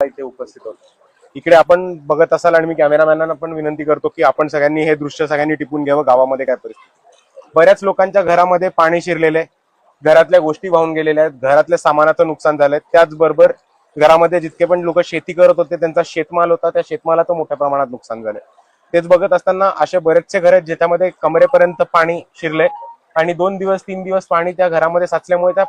इथे उपस्थित होतो. इकडे आपण बघत असाल आणि मी कॅमेरामॅनांना पण विनंती करतो की आपण सगळ्यांनी हे दृश्य सगळ्यांनी टिपून घ्यावं गावामध्ये काय परिस्थिती बऱ्याच लोकांच्या घरामध्ये पाणी शिरलेले घरातल्या गोष्टी वाहून गेलेल्या आहेत. घरातल्या सामानाचं नुकसान झालंय त्याचबरोबर घरामध्ये जितके पण लोक शेती करत होते त्यांचा शेतमाल होता त्या शेतमालाचं मोठ्या प्रमाणात नुकसान झालंय तेच बघत असताना असे बरेचसे घर आहेत ज्याच्यामध्ये कमरेपर्यंत पाणी शिरले आणि दोन दिवस तीन दिवस पाणी त्या घरामध्ये साचल्यामुळे त्या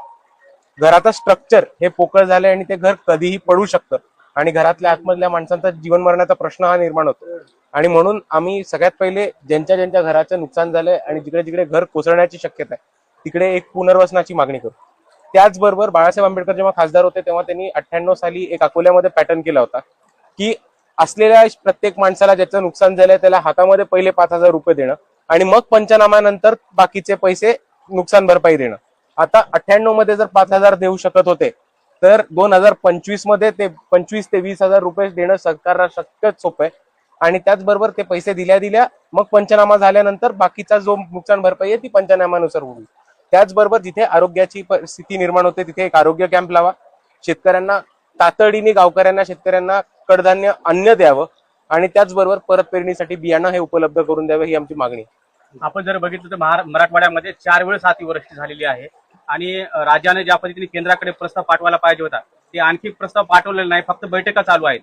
घराचं स्ट्रक्चर हे पोकळ झालंय आणि ते घर कधीही पडू शकतं. आणि घरातल्या आतमधल्या माणसांचा जीवन मरणाचा प्रश्न हा निर्माण होतो. आणि म्हणून आम्ही सगळ्यात पहिले ज्यांच्या ज्यांच्या घराचं नुकसान झालंय आणि जिकडे जिकडे घर कोसळण्याची शक्यता आहे तिकडे एक पुनर्वसनाची मागणी करू. त्याचबरोबर बाळासाहेब आंबेडकर जेव्हा खासदार होते तेव्हा त्यांनी अठ्ठ्याण्णव साली एक अकोल्यामध्ये पॅटर्न केला होता की असलेल्या प्रत्येक माणसाला ज्याचं नुकसान झालंय त्याला हातामध्ये पहिले पाच हजार रुपये देणं आणि मग पंचनाम्यानंतर बाकीचे पैसे नुकसान भरपाई देणं. आता अठ्ठ्याण्णवमध्ये जर पाच हजार देऊ शकत होते तर दोन हजार पंचवीसमध्ये ते पंचवीस ते वीस हजार रुपये देणं सरकारला शक्यच सोपं आहे. आणि त्याचबरोबर ते पैसे दिल्या दिल्या मग पंचनामा झाल्यानंतर बाकीचा जो नुकसान भरपाई आहे ती पंचनाम्यानुसार होईल. त्याचबरोबर जिथे आरोग्याची स्थिती निर्माण होते तिथे एक आरोग्य कॅम्प लावा. शेतकऱ्यांना तातडीने गावकऱ्यांना शेतकऱ्यांना कडधान्य अन्न द्यावं आणि त्याचबरोबर परत पेरणीसाठी बियाणं हे उपलब्ध करून द्यावं ही आमची मागणी आहे. आपण जर बघितलं तर मराठवाड्यामध्ये चार वेळेस अतिवृष्टी झालेली आहे. आणि राज्याने ज्या पद्धतीने केंद्राकडे प्रस्ताव पाठवायला पाहिजे होता ते आणखी प्रस्ताव पाठवलेला नाही फक्त बैठका चालू आहेत.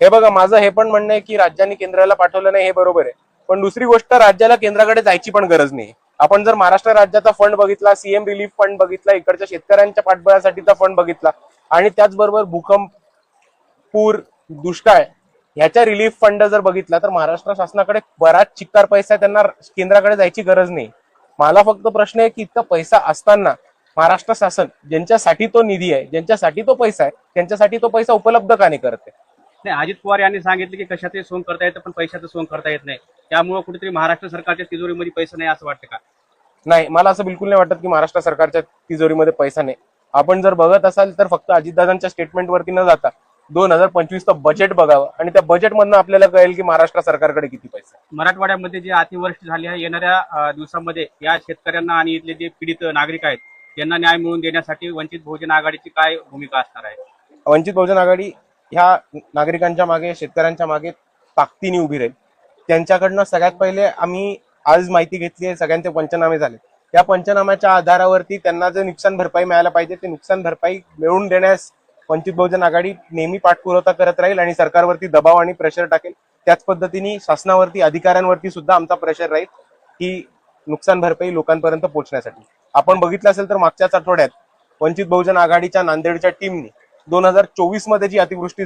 हे बघा माझं हे पण म्हणणं आहे की राज्यांनी केंद्राला पाठवलं नाही हे बरोबर आहे. पण दुसरी गोष्ट राज्याला केंद्राकडे जायची पण गरज नाही. आपण जर महाराष्ट्र राज्याचा फंड बघितला सीएम रिलीफ फंड बघितला इकडच्या शेतकऱ्यांच्या पाठबळासाठीचा फंड बघितला आणि त्याचबरोबर भूकंप पूर दुष्काळ ह्याच्या रिलीफ फंड जर बघितला तर महाराष्ट्र शासनाकडे बराच चिक्कार पैसा त्यांना केंद्राकडे जायची गरज नाही. मला फक्त प्रश्न आहे की इतका पैसा असताना महाराष्ट्र शासन ज्यांच्यासाठी तो निधी आहे ज्यांच्यासाठी तो पैसा आहे त्यांच्यासाठी तो पैसा उपलब्ध का नाही करते नाही अजित पवार यांनी सांगितलं की कशातही सोंग करता येतं पण पैशाचं सोंग करता येत नाही. त्यामुळे कुठेतरी महाराष्ट्र सरकारच्या तिजोरीमध्ये पैसा नाही असं वाटतं का? नाही मला असं बिलकुल नाही वाटत की महाराष्ट्र सरकारच्या तिजोरीमध्ये पैसा नाही. आपण जर बघत असाल तर फक्त अजितदादांच्या स्टेटमेंटवरती न जाता दोन हजार पंचवीसचं बजेट बघावं आणि त्या बजेटमधनं आपल्याला कळेल की महाराष्ट्र सरकारकडे किती पैसा. मराठवाड्यामध्ये जे अतिवृष्टी झाली आहे येणाऱ्या दिवसामध्ये या शेतकऱ्यांना आणि इथले जे पीडित नागरिक आहेत त्यांना न्याय मिळवून देण्यासाठी वंचित बहुजन आघाडीची काय भूमिका असणार आहे? वंचित बहुजन आघाडी ह्या नागरिकांच्या मागे शेतकऱ्यांच्या मागे ताकदीने उभी राहील. त्यांच्याकडनं सगळ्यात पहिले आम्ही आज माहिती घेतली आहे सगळ्यांचे पंचनामे झाले त्या पंचनाम्याच्या आधारावरती त्यांना जे नुकसान भरपाई मिळायला पाहिजे ते नुकसान भरपाई मिळवून देण्यास वंचित बहुजन आघाडी नेहमी पाठपुरवठा करत राहील आणि सरकारवरती दबाव आणि प्रेशर टाकेल. त्याच पद्धतीने शासनावरती अधिकाऱ्यांवरती सुद्धा आमचा प्रेशर राहील की नुकसान भरपाई लोकांपर्यंत पोहोचण्यासाठी. आपण बघितलं असेल तर मागच्याच आठवड्यात वंचित बहुजन आघाडीच्या नांदेडच्या टीमने दोन हजार चोवीसमध्ये जी अतिवृष्टी